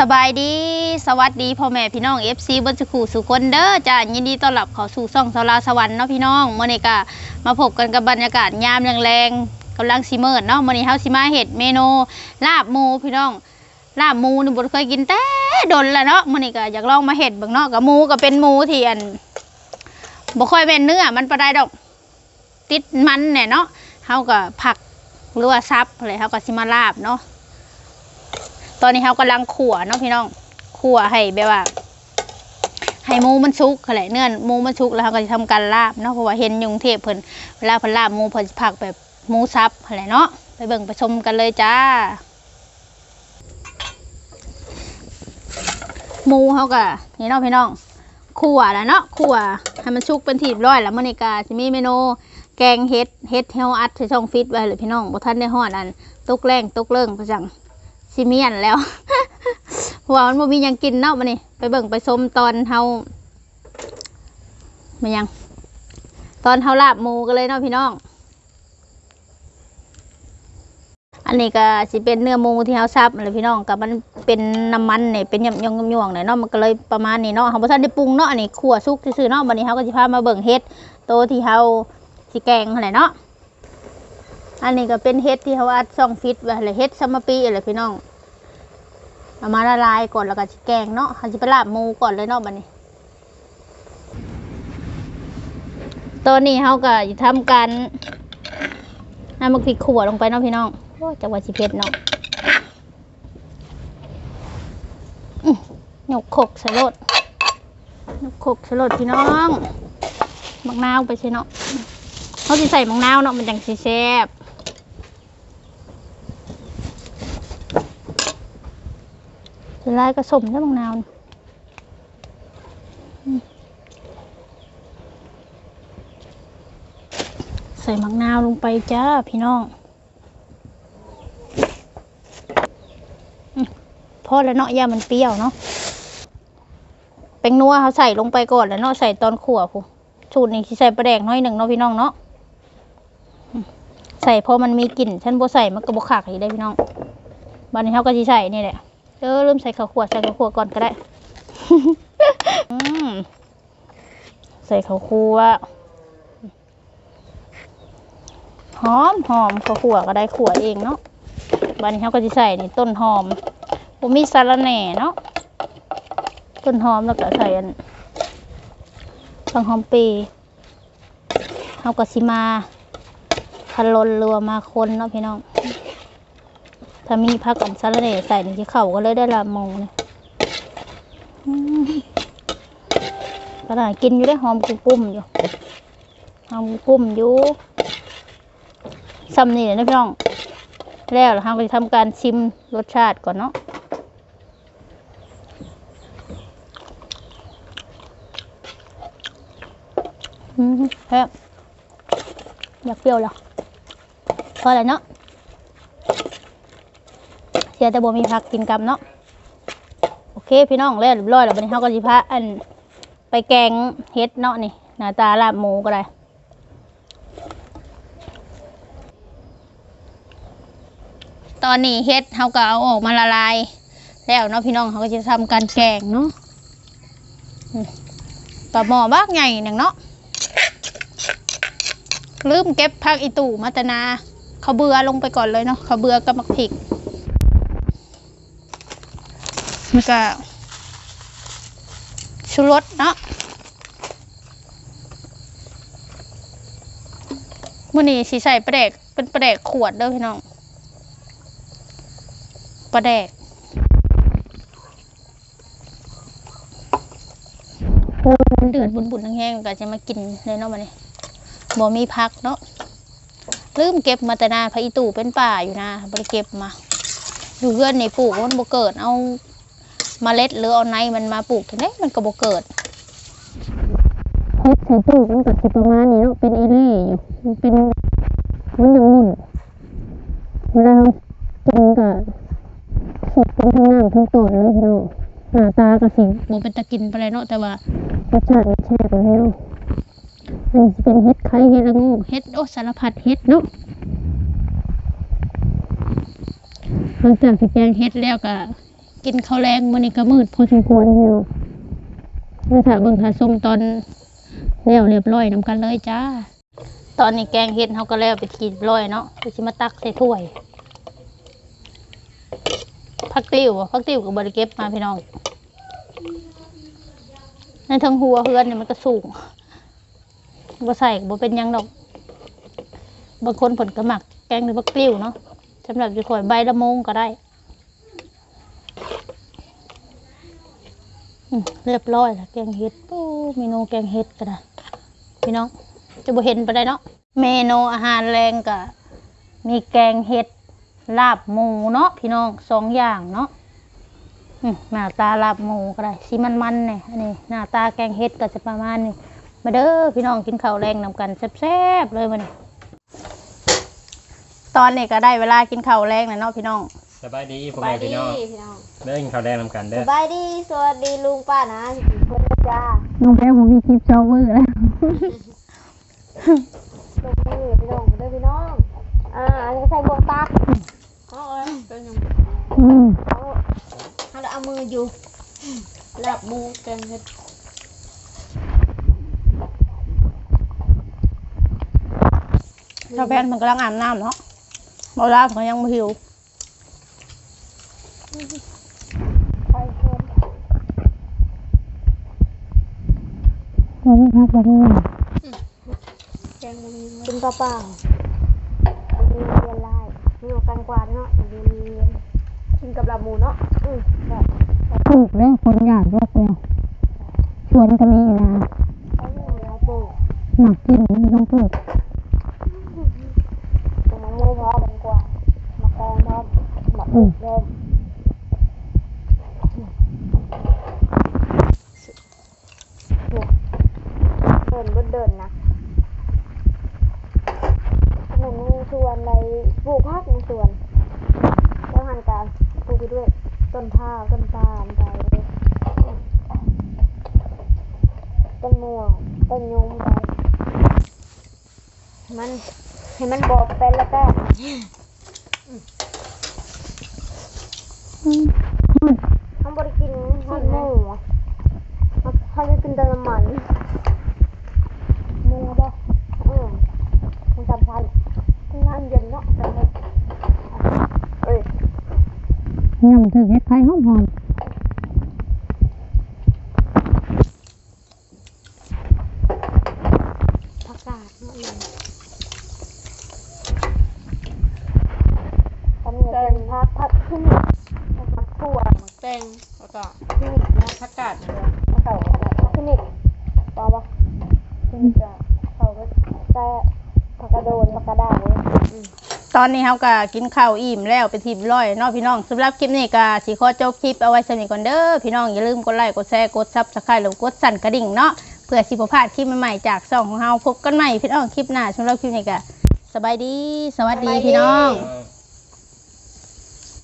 สบายดีสวัสดีพ่อแม่พี่น้อง FC บนสกูสุคนเด้อจ้ายินดีต้อนรับเข้าสู่ช่องสลาสวรรค์เนาะพี่น้องมื้อนี้ก็มาพบกันกับบรรยากาศยามแรงๆกำลังสิเมิดเนาะมื้อนี้เฮาสิมาเฮ็ดเมนูลาบหมูพี่น้อง ลาบหมูนี่บ่เคยกินแต่ดนแล้วเนาะมื้อนี้ก็อยากลองมาเฮ็ดเบิ่งเนาะกับหมูก็เป็นหมูที่อันบ่ค่อยแม่นเนื้อมันปานใดดอก ติดมันแน่เนาะเฮาก็ผักหรือว่าซับอะไรเฮาก็สิมาลาบเนาะ ตอนนี้เขากำลังขั่วเนาะพี่น้องขั่วให้แบบว่าให้หมูมันสุกอะไรเนื้อหมูมันสุกแล้วเขาก็จะทำการลาบเนาะเพราะว่าเห็นยุงเทพเพิ่นเวลาเพิ่นลาบหมูเพิ่นผักแบบหมูซับอะไรเนาะไปเบิ่งไปชมกันเลยจ้าหมูเขาก็นี่เนาะพี่น้องขั่วแล้วเนาะขั่วให้มันสุกเป็นทีบร้อยแล้วมื้อนี้ก็สิมีเมนูแกงเฮ็ดเฮ็ดเฮาอัดใส่ช่องฟิตไว้เลยพี่น้องบ่ทันได้ฮอดอันตุกแรงตุกเลิ่งพะจัง ซิเมียนแล้วหัวมันบ่มีหยังกินเนาะมานี่ไปเบิ่งไปชมตอนเฮามายัง ตอนเฮาลาบหมูกันเลยเนาะพี่น้อง อันนี้ก็สิเป็นเนื้อหมูที่เฮาซับนั่นแหละพี่น้องกับมันเป็นน้ำมันเนี่ยเป็นหยำยงยงๆเนี่ยเนาะมันก็เลยประมาณนี้เนาะเฮาบ่ทันได้ปรุงเนาะอันนี้ขั่วสุกซื่อๆเนาะวันนี้เฮาก็สิพามาเบิ่งเฮ็ดโตที่เฮาสิแกงนั่นแหละเนาะอันนี้ก็เป็นเฮ็ดที่เขาอัดซ่องฟิตไว้เลยเฮ็ดซัมมะปีอะไรพี่น้อง เอามาละลายก่อนแล้วก็แกงเนาะเขาจะไปลาบหมูก่อนเลยเนาะบัดนี้ ตอนนี้เขาก็จะทำการน้ำมะพริกขั่วลงไปเนาะพี่น้องโอ้จังหวัดสิเพชรเนาะหยกขกสลดหยกขกสลดพี่น้องมักนาวไปใช่เนาะเขาจะใส่มักนาวเนาะมันจังสิแซ่บ จะ ลายกระสมได้บางนาวใส่มังนาวลงไปจ้าพี่น้องอพอแล้วเนาะยามันเปรี้ยวเนาะแป้งนัวเขาใส่ลงไปก่อนแล้วเนาะใส่ตอนขั่วผู้สูตรนี้ที่ใส่ปลาแดกน้อยหนึ่งเนาะพี่น้องเนาะใส่พอมันมีกลิ่นฉันบ่ใส่มันก็บ่ขากอีกได้พี่น้องบันนี้เขาก็สิใส่นี่แหละ เออลืมใส่ข้าวขั่วใส่ข้าวขั่วก่อนก็ได้อืมใส่ข้าวคั่วหอมหอมข้าวขั่วก็ได้ขั่วเองเนาะบันนี้เขาก็จะใส่นี่ต้นหอมผมมีสาระแหน่เนาะต้นหอมแล้วก็ใส่อันฟังหอมปีเขาก็สิมาคันลนเรือมาคนเนาะพี่น้อง ถ้ามีผักอันสาระแหน่ใส่ในที่เข่าก็เลยได้ละมงเลยก็ได้กินอยู่ได้หอมกุ้มกุ้มอยู่หอมกุ้มอยู่ซ้ำนี่เลยนะพี่น้อง แล้วเราก็จะทำการชิมรสชาติก่อนเนาะอืมแซ่อยากเปรี้ยวแล้วพอแล้วเนาะ สียแต่บ่มีพักกินกำเนาะโอเคพี่น้องแล้วเรียบร้อยแล้ววันนี้เขาก็สิพาอันไปแกงเฮ็ดเนาะนี่หน้าตาลาบหมูก็ได้ตอนนี้เฮ็ดเขาก็เอาออกมาละลาย แล้วเนาะพี่น้องเขาก็จะทำการแกงเนาะต่อหม้อบักใหญ่หนึ่งเนาะลืมเก็บผักอีตู่มาแตนาเขาเบือลงไปก่อนเลยเนาะเขาเบือกับมักผิก มันก็ชูรสเนาะมื่อนี้สีใส่ปลาแดกเป็นปลาแดกขวดเด้อพี่น้องปลาแดกมันเดือดบุญๆแห้งๆก็จะมากินเลยเนาะมันนี้บ่มีพักเนาะลืมเก็บมาแต่นาพระอีตู่เป็นป่าอยู่นะบริเก็บมา อยู่เพื่อนในปลูกมันบ่เกิดเอา เมล็ดหรือเอาในมันมาปลูกทีนี้มันก็บ่เกิดเฮ็ดใส่ตู้มันก็สิประมาณนี้เนาะเป็นเอเล่อยู่มันเป็นมันยังหมุนเวลาเรากินก็สิเป็นทั้งน้ำทั้งต้นเลยพี่น้องหน้าตาก็สิบ่เป็นตะกินไปเลยเนาะแต่ว่ารสชาติมันแซ่บเลยพี่น้องอันนี้สิเป็นเฮ็ดไข่เฮ็ดละงูเฮ็ดโอ้สารพัดเฮ็ดเนาะหลังจากที่แกงเฮ็ดแล้วก็ กินข้าวแรงมื้อนี้ก็มืดพอสมควรอยู่เมื่อถ้าเบิ่งถ้าส้มตอนแล้วเรียบร้อยนํกันเลยจ้า ตอนนี้แกงเห็ดเฮาก็แล้วไปทีเรียบร้อยเนาะเดี๋ยวสิมาตักใส่ถ้วยผักติ้วผักติ้วก็บ่ได้เก็บมาพี่น้องในทั้งหัวเฮือนเนี่ยมันก็สูงบ่ใส่บ่เป็นยังดอก บางคนผลก็หมักแกงหรือบักติ้วเนาะสำหรับจะข่อยใบละมงก็ได้อืม เรียบร้อยแล้วแกงเห็ดโอ้เมนูแกงเห็ดก็ได้พี่น้องจะบ่เห็นไปได้เนาะเมนูอาหารแรงก็มีแกงเห็ดลาบหมูเนาะพี่น้องสองอย่างเนาะหน้าตาลาบหมูก็ได้สีมันๆเนี่ยอันนี้หน้าตาแกงเห็ดก็จะประมาณนี้มาเด้อพี่น้องกินข้าวแรงนำกันแซ่บๆเลยมันตอนนี้ก็ได้เวลากินข้าวแรงแล้วเนาะพี่น้อง สบายดีพ่อสบาแม่ยดีพี่น้องพี่น้องเด้อกินข้าวแดงนำกันสเด้อบายดี สวัสดีลุงป้านะเพื่อนจ้าน้องแพ้ผมมีคลิปชอบมือแล้วลงมือพี่น้องเด้อพี่น้อง อ่าอันนี้ใส่บวงตักเอาเอาเป็นยังอืมเอาเอาเอามืออยู่หลับมูแกงเห็ดชาวแพนมันกำลังอาบน้ำเนาะเมาลาเขายังไม่หิวไข่ เค็มเราไม่พักเราไม่แกงมันเป็นเปล่าเปล่ามีเรียนไล่มีหมกันกวาดเนาะมีเรียนกินกับลับหมูเนาะอืมแบบปลูกเลยคนอยากยกเนี่ยชวนก็มีนะเอาหมักกินม่ต้องปลูกตรงนั้นมือพร้อมกันกวาดมาแกงพร้อมหมักอืมเริ่ม เดินบนเดินนะหนึ่งใน สวนในปลูกผักในสวน แล้วหันการปลูกไปด้วยต้นข้าวต้นตาลไปต้นม่วงต้นยงไปมันให้มันบอบเป็นแล้วก็ทำบริกินหันหมูอะเขาจะกินแต่น้ำมัน มูบ่อืมมันสำคัญน้ำเย็นเนาะแต่ไม่เอ้ย ยำถึงเฮ็ดไข่หอมหอมผักกาดเนาะเลยตอนนี้เป็นผักผักขึ้นผักถั่วแตงแล้วก็ผักกาดเนี่ย ผักเก่าผักขึ้นอีกปอปะขึ้นจะเขาก็แต่ผักกระโดนผักกระดาษเลยอืม ต อนนี้เขาก็กินข้าวอิ่มแล้วไปนทีมร้อยเนาะพี่น้องสำหรับคลิปนี้ก็สีขอจบคลิปเอาไว้สนิทก่อนเด้อพี่น้องอย่าลืมกดไลค์กดแชร์กดซับสไครต์หรือกดสั่นกระดิ่งเนาะเพื่อสิบพลาดคลิปใหม่ๆจากช่องของเราพบกันใหม่พี่น้องคลิปหน้าสำหรับคลิปนี้ก็สบายดี สวัสดีพี่น้อง